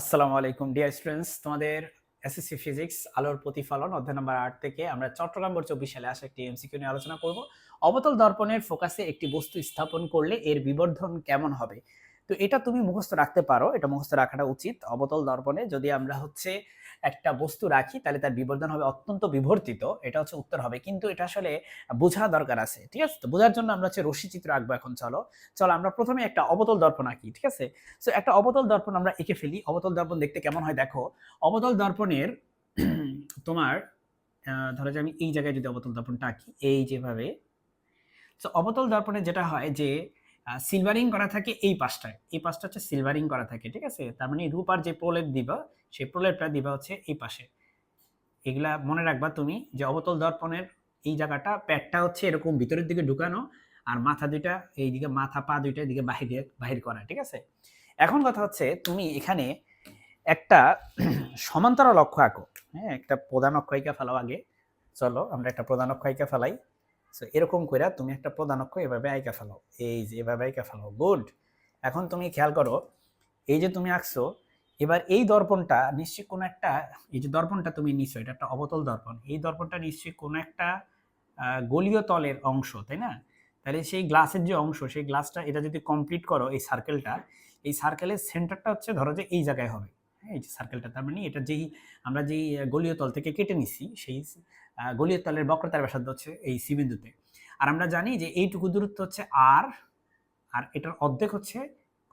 আসসালামু আলাইকুম, dear students. তোমাদের এসএসসি ফিজিক্স আলোর প্রতিফলন অধ্যায় নম্বর আট থেকে আমরা চট্টগ্রাম বোর্ড চব্বিশ সালে আসা একটি এমসিকিউ নিয়ে আলোচনা করব। অবতল দর্পণের ফোকাসে একটি বস্তু স্থাপন করলে এর বিবর্ধন কেমন হবে? তো এটা তুমি মুখস্থ রাখতে পারো, এটা মুখস্থ রাখাটা উচিত। অবতল দর্পণে যদি আমরা হচ্ছে একটা বস্তু রাখি, তাহলে তার বিবর্ধন হবে অত্যন্ত বিবর্তিত, এটা হচ্ছে উত্তর হবে। কিন্তু এটা আসলে বোঝা দরকার আছে, ঠিক আছে? তো বোঝার জন্য আমরা হচ্ছে রশ্মি চিত্র আঁকবো এখন, চলো। চলো, আমরা প্রথমে একটা অবতল দর্পণ আঁকি, ঠিক আছে? সো একটা অবতল দর্পণ আমরা এঁকে ফেলি। অবতল দর্পণ দেখতে কেমন হয় দেখো? অবতল দর্পণের তোমার ধরো যে আমি এই জায়গায় যদি অবতল দর্পণটা আঁকি, এই যেভাবে। তো অবতল দর্পণে যেটা হয় যে সিলভারিং করা থাকে এই পাশটায়। এই পাশটা হচ্ছে সিলভারিং করা থাকে, ঠিক আছে? তার মানে রূপার যে প্রলেপ দিবা, সেই প্রলেপটা দিবা হচ্ছে এই পাশে। এগুলা মনে রাখবা তুমি যে অবতল দর্পণের এই জায়গাটা প্যাটটা হচ্ছে এরকম ভিতরের দিকে ঢুকানো আর মাথা দুইটা, এইদিকে মাথা, পা দুইটা এদিকে বাহিরে, বাহির করা, ঠিক আছে? এখন কথা হচ্ছে তুমি এখানে একটা সমান্তরাল অক্ষ আঁকো। হ্যাঁ একটা প্রধান অক্ষ এঁকে ফেলাও আগে। চলো, আমরা একটা প্রধান অক্ষ এঁকে ফেলাই। সো এরকম করে তুমি একটা প্রধান অক্ষ এভাবে আঁকা ফেলাও। এই যে এভাবে আঁকা ফেলাও। গুড এখন তুমি খেয়াল করো, এই যে তুমি আঁকছো, এবার এই দর্পণটা নিশ্চয়ই কোনো একটা, এই যে দর্পণটা তুমি নিচ্ছ এটা একটা অবতল দর্পণ। এই দর্পণটা নিশ্চয়ই কোনো একটা গলীয় তলের অংশ, তাই না? তাহলে সেই গ্লাসের যে অংশ, সেই গ্লাসটা, এটা যদি কমপ্লিট করো এই সার্কেলটা এই সার্কেলের সেন্টারটা হচ্ছে ধরো যে এই জায়গায় হবে। হ্যাঁ এই যে সার্কেলটা তার মানে এটা যেই, আমরা যেই গলীয় তল থেকে কেটে নিছি, সেই গলীয় তলের বক্রতার ব্যাসার্ধ হচ্ছে এই সি বিন্দুতে। আর আমরা জানি যে এইটুকু দূরত্ব হচ্ছে আর আর এটার অর্ধেক হচ্ছে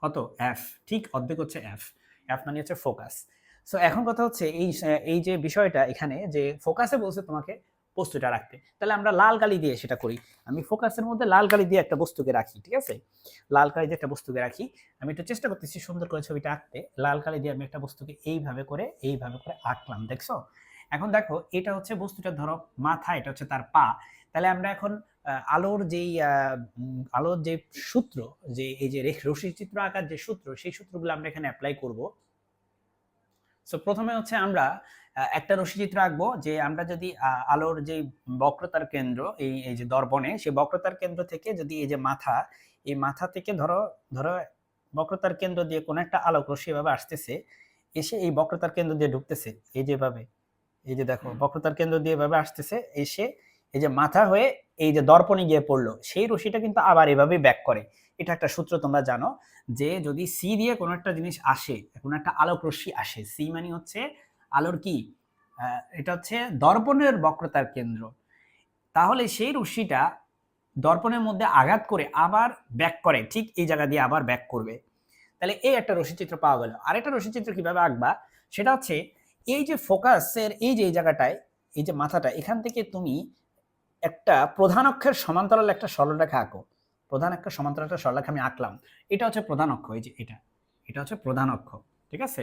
কত? এফ ঠিক অর্ধেক হচ্ছে এফ এফ মানে হচ্ছে ফোকাস সো এখন কথা হচ্ছে এই এই যে বিষয়টা এখানে যে ফোকাসে বলছে তোমাকে বস্তুটা রাখতে। তাহলে আমরা লাল কালি দিয়ে সেটা করি। আমি ফোকাসের মধ্যে লাল কালি দিয়ে একটা বস্তুকে রাখি, ঠিক আছে? লাল কালি দিয়ে একটা বস্তুকে রাখি। আমি একটু চেষ্টা করতেছি সুন্দর করে ছবিটা আঁকতে। লাল কালি দিয়ে আমি একটা বস্তুকে এইভাবে করে এইভাবে করে আঁকলাম, দেখছ? এখন দেখো, এটা হচ্ছে বস্তুটা ধরো মাথা, এটা হচ্ছে তার পা। তাহলে আমরা এখন আলোর যেই আলোর যে সূত্র, যে এই যে রশ্মি চিত্র আঁকার যে সূত্র, সেই সূত্রগুলো আমরা এখানে অ্যাপ্লাই করব। সো প্রথমে হচ্ছে আমরা একটা রশ্মি চিত্র আঁকবো যে আমরা যদি আলোর যে বক্রতার কেন্দ্র এই এই যে দর্পণে সেই বক্রতার কেন্দ্র থেকে যদি এই যে মাথা এই মাথা থেকে ধরো ধরো বক্রতার কেন্দ্র দিয়ে কোনো একটা আলোক রশ্মি এভাবে আসতেছে এসে এই বক্রতার কেন্দ্র দিয়ে ঢুকতেছে এই যেভাবে এই যে দেখো বক্রতার কেন্দ্র দিয়ে এভাবে আসতেছে এসে এই যে মাথা হয়ে এই যে দর্পণে গিয়ে পড়ল সেই রশ্মিটা কিন্তু আবার এভাবেই ব্যাক করে। এটা একটা সূত্র তোমরা জানো যে যদি সি দিয়ে কোনো একটা জিনিস আসে কোনো একটা আলোক রশ্মি আসে সি মানে হচ্ছে আলোর কি? এটা হচ্ছে দর্পণের বক্রতার কেন্দ্র। তাহলে সেই রশ্মিটা দর্পণের মধ্যে আঘাত করে আবার ব্যাক করে, ঠিক এই জায়গা দিয়ে আবার ব্যাক করবে। তাহলে এই একটা রশ্মিচিত্র পাওয়া গেল। আরেকটা রশ্মিচিত্র কীভাবে আঁকবা? সেটা হচ্ছে এই যে ফোকাসের এই যে এই জায়গাটায়, এই যে মাথাটা, এখান থেকে তুমি একটা প্রধান অক্ষের সমান্তরাল একটা সরলরেখা আঁকো। প্রধান অক্ষের সমান্তরাল একটা সরলরেখা আমি আঁকলাম। এটা হচ্ছে প্রধান অক্ষ, এই যে এটা। এটা হচ্ছে প্রধান অক্ষ, ঠিক আছে?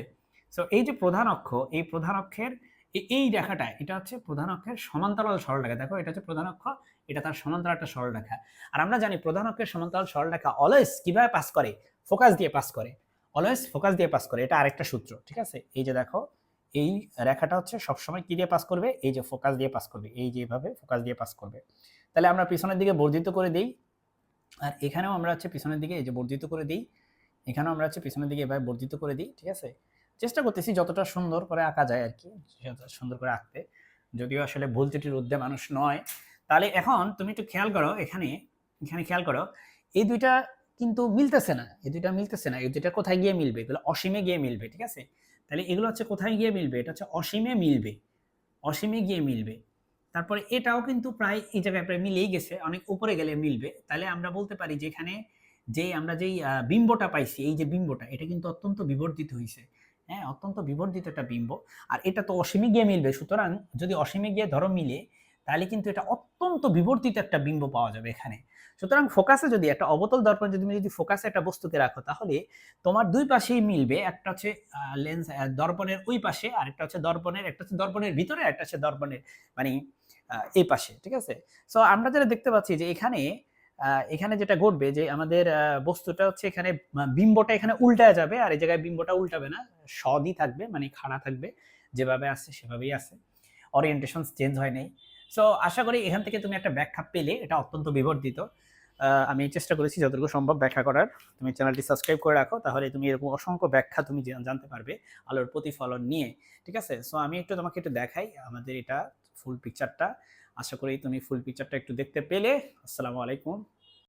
সো এই যে প্রধান অক্ষ, এই প্রধান অক্ষের এই- রেখাটা, এটা হচ্ছে প্রধান অক্ষের সমান্তরাল সরলরেখা। দেখো, এটা হচ্ছে প্রধান অক্ষ, এটা তার সমান্তরাল একটা সরলরেখা। আর আমরা জানি প্রধান অক্ষের সমান্তরাল সরলরেখা অলওয়েজ কীভাবে পাস করে? ফোকাস দিয়ে পাস করে। অলওয়েজ ফোকাস দিয়ে পাস করে। এটা আরেকটা সূত্র, ঠিক আছে? এই যে দেখো, এই রেখাটা হচ্ছে সবসময় কি দিয়ে পাস করবে? এই যে ফোকাস দিয়ে পাস করবে। এই যেভাবে ফোকাস দিয়ে পাস করবে। তাহলে আমরা পিছনের দিকে বর্ধিত করে দিই। আর এখানেও আমরা হচ্ছে পিছনের দিকে এই যে বর্ধিত করে দিই। এখানেও আমরা হচ্ছে পিছনের দিকে এভাবে বর্ধিত করে দিই, ঠিক আছে? চেষ্টা করতেছি যতটা সুন্দর করে আঁকা যায় আর কি সুন্দর করে আঁকতে। যদিও আসলে ভুল ত্রুটির ঊর্ধ্বে মানুষ নয়। তাহলে এখন তুমি একটু খেয়াল করো এখানে এখানে খেয়াল করো, এই দুইটা কিন্তু মিলতেছে না, এই দুইটা মিলতেছে না, এই দুইটা কোথায় গিয়ে মিলবে? এগুলো অসীমে গিয়ে মিলবে, ঠিক আছে? তাহলে এগুলো হচ্ছে কোথায় গিয়ে মিলবে? এটা হচ্ছে অসীমে মিলবে, অসীমে গিয়ে মিলবে। তারপরে এটাও কিন্তু প্রায় এই জায়গায় প্রায় মিলেই গেছে, অনেক উপরে গেলে মিলবে। তাহলে আমরা বলতে পারি যে এখানে যে আমরা যেই বিম্বটা পাইছি, এই যে বিম্বটা, এটা কিন্তু অত্যন্ত বিবর্তিত হয়েছে হ্যাঁ অত্যন্ত বিবর্ধিত একটা বিম্ব। আর এটা তো অসীমে গিয়ে মিলবে। সুতরাং যদি অসীমে গিয়ে ধরো মিলে, তাহলে কিন্তু এটা অত্যন্ত বিবর্তিত একটা বিম্ব পাওয়া যাবে এখানে। সুতরাং ফোকাসে যদি একটা অবতল দর্পণ যদি তুমি যদি ফোকাসে একটা বস্তুকে রাখো, তাহলে তোমার দুই পাশেই মিলবে। একটা হচ্ছে লেন্স দর্পণের ওই পাশে, আর একটা হচ্ছে দর্পণের, একটা হচ্ছে দর্পণের ভিতরে একটা হচ্ছে দর্পণের মানে এই পাশে, ঠিক আছে? সো আমরা যেটা দেখতে পাচ্ছি যে এখানে এখানে যেটা ঘটবে যে আমাদের বস্তুটা হচ্ছে এখানে বিম্বটা এখানে উল্টা যাবে আর এই জায়গায় বিম্বটা উল্টাবে না। সদই থাকবে মানে খাড়া থাকবে, যেভাবে আছে সেভাবেই আছে অরিয়েন্টেশন চেঞ্জ হয় নাই। সো আশা করি এখান থেকে তুমি একটা ব্যাখ্যা পেলে, এটা অত্যন্ত বিবর্ধিত। আমি চেষ্টা করেছি যতটুকু সম্ভব ব্যাখ্যা করার। তুমি চ্যানেলটি সাবস্ক্রাইব করে রাখো, তাহলে তুমি এরকম অসংখ্য ব্যাখ্যা তুমি জানতে পারবে আলোর প্রতিফলন নিয়ে। ঠিক আছে? সো আমি একটু তোমাকে একটু দেখাই আমাদের এটা ফুল পিকচারটা আশা করি তুমি ফুল পিকচারটা একটু দেখতে পেলে। আসসালামু আলাইকুম।